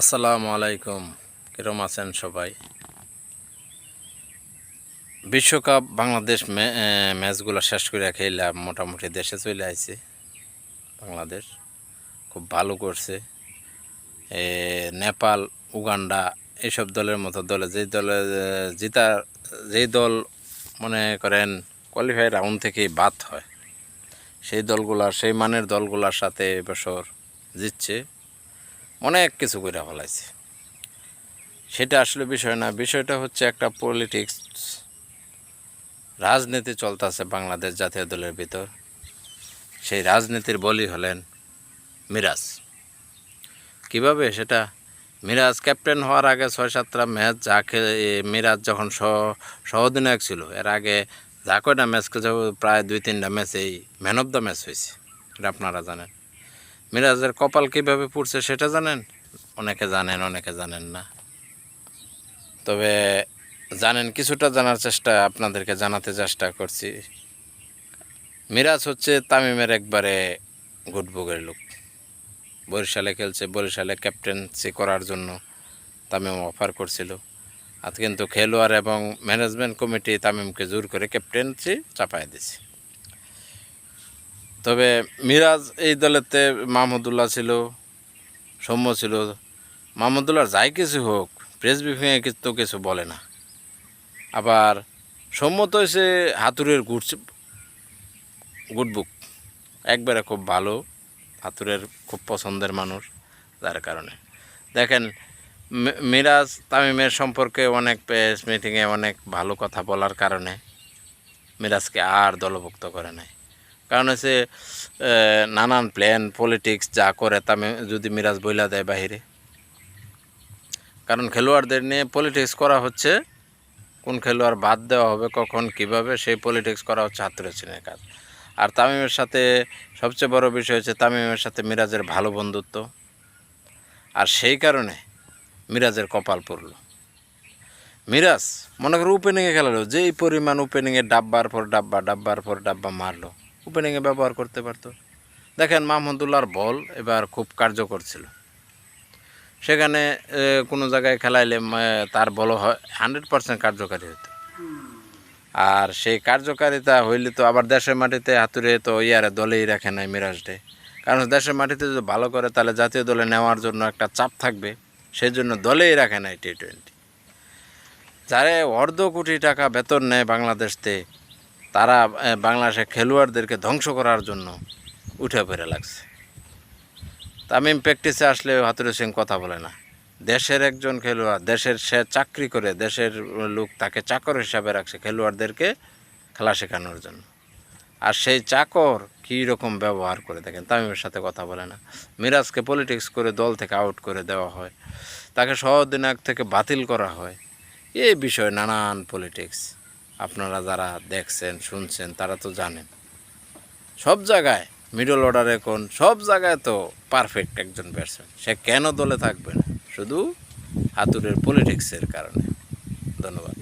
আসসালামু আলাইকুম। কিরম আছেন সবাই? বিশ্বকাপ বাংলাদেশ ম্যাচগুলো শেষ করে খেলাম মোটামুটি দেশে চলে আইছে। বাংলাদেশ খুব ভালো করছে। নেপাল, উগান্ডা এইসব দলের মতো দলে যেই দলে জিতা যেই দল মনে করেন কোয়ালিফাই রাউন্ড থেকেই বাদ হয়। সেই দলগুলা, সেই মানের দলগুলার সাথে এবছর জিতছে। অনেক কিছু করে ফেলাইছে। সেটা আসলে বিষয় না বিষয়টা হচ্ছে একটা পলিটিক্স রাজনীতি চলতেছে বাংলাদেশ জাতীয় দলের ভিতর। সেই রাজনীতির বলি হলেন মিরাজ। কীভাবে সেটা? মিরাজ ক্যাপ্টেন হওয়ার আগে ছয় সাতটা ম্যাচ যা খে- এ, মিরাজ যখন সহ সহদিনায়ক ছিল এর আগে যা কয়টা ম্যাচ খেলছে প্রায় দুই তিনটা ম্যাচ এই ম্যান অফ দ্য ম্যাচ হয়েছে। এটা আপনারা জানেন। মিরাজের কপাল কীভাবে পুড়ছে সেটা জানেন? অনেকে জানেন অনেকে জানেন না। তবে জানেন, কিছুটা জানার চেষ্টা আপনাদেরকে জানাতে চেষ্টা করছি। মিরাজ হচ্ছে তামিমের একবারে গুডবুকের লোক। বরিশালে খেলছে, বরিশালে ক্যাপ্টেন্সি করার জন্য তামিম অফার করছিল। আজ কিন্তু খেলোয়াড় এবং ম্যানেজমেন্ট কমিটি তামিমকে জোর করে ক্যাপ্টেন্সি চাপায় দিছে তবে মিরাজ এই দলেতে মাহমুদুল্লাহ ছিল, সৌম্য ছিল। মাহমুদুল্লাহ যাই কিছু হোক প্রেস ব্রিফিংয়ে কিন্তু কিছু বলে না। আবার সৌম্য তো এসে হাতুরের গুড গুড বুক একবারে খুব ভালো হাতুরের খুব পছন্দের মানুষ যার কারণে। দেখেন মিরাজ তামিমের সম্পর্কে অনেক প্রেস মিটিংয়ে অনেক ভালো কথা বলার কারণে মিরাজকে আর দলভুক্ত করে নাই। কারণ হচ্ছে নানান প্ল্যান পলিটিক্স যা করে তামে যদি মিরাজ বইলা দেয় বাহিরে। কারণ খেলোয়াড়দের নিয়ে পলিটিক্স করা হচ্ছে, কোন খেলোয়াড় বাদ দেওয়া হবে, কখন, কীভাবে, সেই পলিটিক্স করা হচ্ছে হাতুরেছিনের কাজ। আর তামিমের সাথে সবচেয়ে বড় বিষয় হচ্ছে, তামিমের সাথে মিরাজের ভালো বন্ধুত্ব। আর সেই কারণে মিরাজের কপাল পড়ল। মিরাজ, মনে করো ওপেনিংয়ে খেলালো, যেই পরিমাণ ওপেনিংয়ে ডাব্বার পর ডাব্বা, ডাব্বার পর ডাব্বা মারলো। ওপেনিংয়ে ব্যবহার করতে পারতো। দেখেন মাহমুদুল্লাহর বল এবার খুব কার্যকর ছিল। সেখানে কোনো জায়গায় খেলাইলে তার বল হয়, হান্ড্রেড পার্সেন্ট কার্যকারী হতো। আর সেই কার্যকারিতা হইলে তো আবার দেশের মাটিতে হাতুড়ে তো ইয়ারে দলেই রাখে নাই মিরাজডে কারণ দেশের মাটিতে যদি ভালো করে, তাহলে জাতীয় দলে নেওয়ার জন্য একটা চাপ থাকবে সেই জন্য দলেই রাখে নাই টি টোয়েন্টি যারা অর্ধ কোটি টাকা বেতন নেয় বাংলাদেশতে তারা বাংলাদেশের খেলোয়াড়দেরকে ধ্বংস করার জন্য উঠে পড়ে লাগছে। তামিম প্র্যাকটিসে আসলে হাতুরু সিং কথা বলে না। দেশের একজন খেলোয়াড়, দেশের সে চাকরি করে, দেশের লোক তাকে চাকর হিসাবে রাখছে খেলোয়াড়দেরকে খেলা শেখানোর জন্য। আর সেই চাকর কী রকম ব্যবহার করে দেখেন, তামিমের সাথে কথা বলে না। মিরাজকে পলিটিক্স করে দল থেকে আউট করে দেওয়া হয়। তাকে সহ অধিনায়ক থেকে বাতিল করা হয়। এই বিষয়ে নানান পলিটিক্স আপনারা যারা দেখছেন, শুনছেন, তারা তো জানেন। সব জায়গায় মিডল অর্ডার এখন সব জায়গায় তো পারফেক্ট একজন ব্যাটসম্যান সে কেন দলে থাকবে না? শুধু হাতুরের পলিটিক্সের কারণে। ধন্যবাদ।